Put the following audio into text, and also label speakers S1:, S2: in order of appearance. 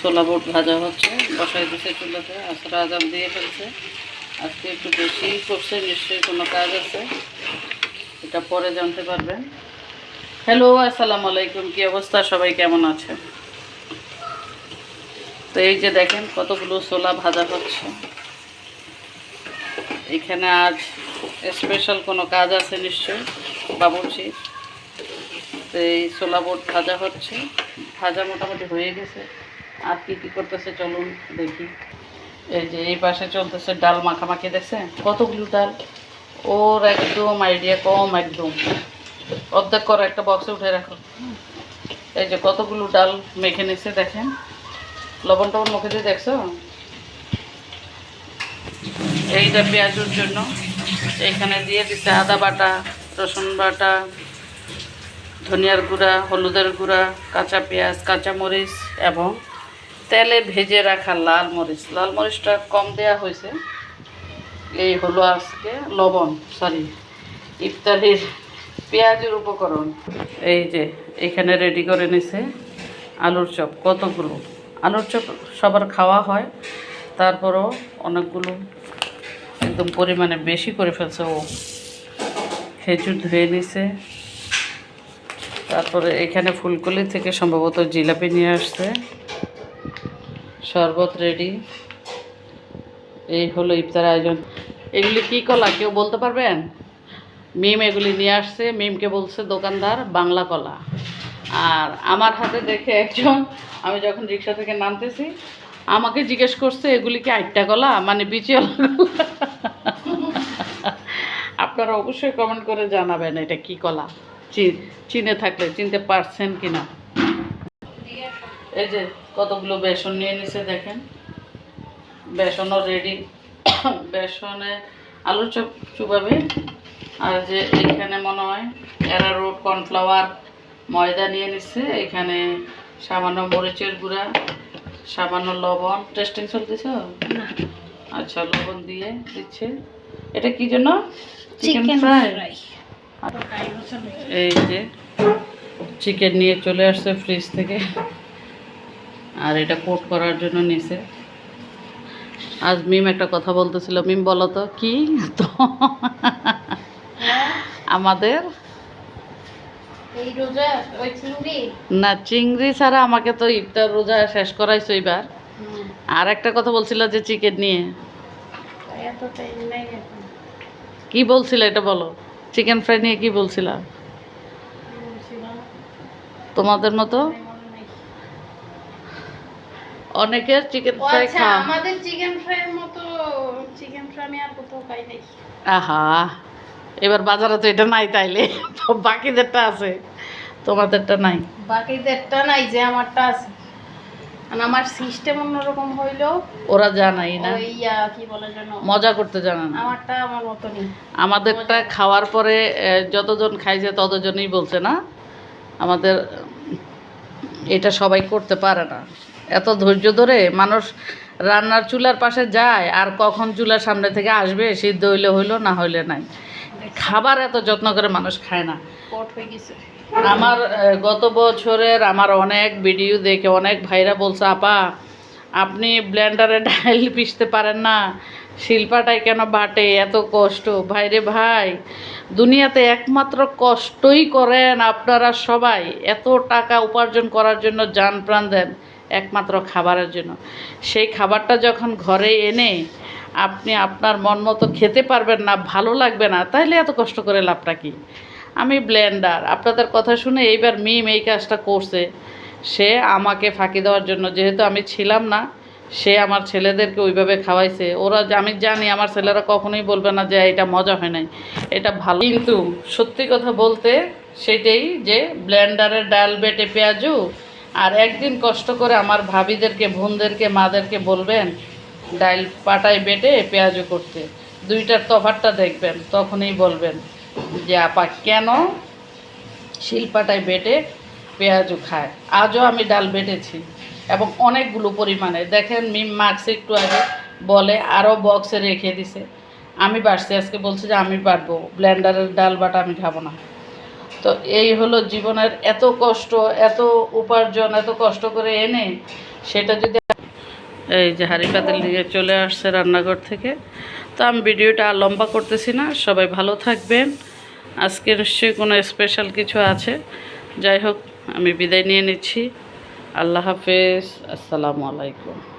S1: ছোলা বুট ভাজা হচ্ছে বসাই দিছে চুলাতে আসরা আজাম দিয়ে ফেলছে। আজকে একটু বেশি করছে, নিশ্চয়ই কোনো কাজ আছে। এটা পরে জানতে পারবেন। হ্যালো, আসসালামু আলাইকুম, কি অবস্থা? সবাই কেমন আছে? তো এই যে দেখেন কতগুলো ছোলা ভাজা হচ্ছে। এখানে আজ স্পেশাল কোনো কাজ আছে নিশ্চয়ই বাবুর্চির তো এই ছোলা বোট ভাজা হচ্ছে। ভাজা মোটামুটি হয়ে গেছে। আর কি কি করতেছে চলুন দেখি। এই যে এই পাশে চলতেছে ডাল মাখামাখি দেখছেন কতগুলো ডাল? ওর একদম আইডিয়া কম একদম। অর্ধেক করে একটা বক্সে উঠে রাখো। এই যে কতগুলো ডাল মেখে নিচ্ছে দেখেন। লবণ টবণ মুখে দিয়ে দেখছ? এইটা পেঁয়াজুর জন্য। এখানে দিয়ে দিচ্ছে আদা বাটা, রসুন বাটা, ধনিয়ার গুঁড়া, হলুদের গুঁড়া, কাঁচা পেঁয়াজ কাঁচা মরিচ এবং তেলে ভেজে রাখা লাল মরিচ। লাল মরিচটা কম দেয়া হয়েছে। এই হলো আজকে লবণ সরি ইফতারির পেঁয়াজের উপকরণ। এই যে, এখানে রেডি করে নিছে আলুর চপ, কতগুলো? আলুর চপ সবার খাওয়া হয়, তারপরও অনেকগুলো একদম পরিমাণে বেশি করে ফেলছে। ও খেজুর ধুয়ে নিছে। তারপরে এখানে ফুলকলি থেকে সম্ভবত জিলাপি নিয়ে আসছে। শরবত রেডি এই হলো ইফতার আয়োজন। এগুলি কী কলা, কেউ বলতে পারবেন? মিম এগুলি নিয়ে আসছে। মিমকে বলছে দোকানদার বাংলা কলা। আর আমার হাতে দেখে একজন, আমি যখন রিক্সা থেকে নামতেছি, আমাকে জিজ্ঞেস করছে, এগুলি কি আটটা কলা? মানে বিচিওয়ালা আপনারা অবশ্যই কমেন্ট করে জানাবেন এটা কি কলা। চিনে থাকলে, চিনতে পারছেন কি না এই যে কতগুলো বেসন নিয়ে নিছে দেখেন। বেসনও রেডি বেসনে আলু চপ চুবাবে। আর যে এখানে মনে হয় অ্যারারুট কর্নফ্লাওয়ার ময়দা নিয়ে নিচ্ছে এখানে সামান্য মরিচের গুঁড়া সামান্য লবণ। টেস্টিং চলতেছ? আচ্ছা লবণ দিয়ে দিচ্ছে। এটা কি জন্য? চিকেন ফ্রাই এই যে চিকেন নিয়ে চলে আসছে ফ্রিজ থেকে। আর এটা কোট করার জন্য নিছে। আজ মিম একটা কথা বলতেছিল মিম বলো তো কি? তো আমাদের? না চিংড়ি ছাড়া আমাকে তো ইফতার রোজা শেষ করাইছো এবার। আর একটা কথা বলছিল যে চিকেন নিয়ে। কি বলছিল এটা বলো? চিকেন ফ্রাই নিয়ে কি বলছিলা?
S2: বলছিলাম,
S1: তোমাদের মতো। অনেকের চিকেন ফ্রাই খাওয়া
S2: আমাদের চিকেন ফ্রাইয়ের মতো চিকেন ফ্রাই আমি আর কোথাও পাই নাই।
S1: আহা এবার বাজারে তো এটা নাই তাইলে। বাকিদেরটা আছে তোমাদেরটা নাই।
S2: বাকিদেরটা নাই যে আমারটা আছে। আর আমার সিস্টেম অন্যরকম হইলেও
S1: ওরা জানাই না।
S2: ইয়া কি বলে যেন?
S1: মজা করতে জানা না।
S2: আমারটা আমার মতনই
S1: আমাদেরটা খাওয়ার পরে যতজন খাইছে ততজনই বলছে না। আমাদের এটা সবাই করতে পারে না। এত ধৈর্য ধরে মানুষ রান্নার চুলার পাশে যায় আর কখন চুলার সামনে থেকে আসবে সিদ্ধ হইলে হইল না হইলে নাই। খাবার এত যত্ন করে মানুষ খায় না। আমার গত বছরের আমার অনেক ভিডিও দেখে অনেক ভাইরা বলছে আপা আপনি ব্লেন্ডারে ডাইল পিষতে পারেন না শিল্পাটাই কেন বাটে এত কষ্ট। ভাইরে ভাই দুনিয়াতে একমাত্র কষ্টই করেন আপনারা সবাই। এত টাকা উপার্জন করার জন্য যান প্রাণ দেন। একমাত্র খাবারের জন্য। সেই খাবারটা যখন ঘরে এনে আপনি আপনার মন মতো খেতে পারবেন না, ভালো লাগবে না তাহলে এত কষ্ট করে লাভটা কি? আমি ব্লেন্ডার, আপনাদের কথা শুনে এইবার মিম এই কাজটা করছে। সে আমাকে ফাঁকি দেওয়ার জন্য, যেহেতু আমি ছিলাম না, সে আমার ছেলেদেরকে ওইভাবে খাওয়াইছে। ওরা আমি জানি আমার ছেলেরা কখনোই বলবে না যে, এটা মজা হয় নাই, এটা ভালো। কিন্তু সত্যি কথা বলতে সেটাই যে, ব্লেন্ডারের ডাল বেটে পেঁয়াজু আর একদিন কষ্ট করে আমার ভাবিদেরকে, বোনদেরকে, মাদেরকে বলবেন, ডাইল পাটায় বেটে পেঁয়াজু করতে। দুইটার তফাতটা দেখবেন, তখনই বলবেন যে, আপা, কেন শিলপাটায় বেটে পেঁয়াজও খায়? আজও আমি ডাল বেটেছি। এবং অনেকগুলো পরিমাণে। দেখেন, মিম মার্কস একটু আগে, বলে, আরও বক্সে রেখে দিছে। আমি বাড়ছি, আজকে বলছি যে, আমি বাটবো ব্লেন্ডারের ডাল বাটা আমি খাব না। তো এই হলো জীবনের এত কষ্ট, এত উপার্জন, এত কষ্ট করে এনে সেটা যদি এই যে হাঁড়ি পাতিল নিয়ে চলে আসছে রান্নাঘর থেকে। তো আমি ভিডিওটা আর লম্বা করতেছি না, সবাই ভালো থাকবেন। আজকে নিশ্চয়ই কোনো স্পেশাল কিছু আছে। যাই হোক, আমি বিদায় নিয়ে নিচ্ছি। আল্লাহ হাফেজ, আসসালামু আলাইকুম।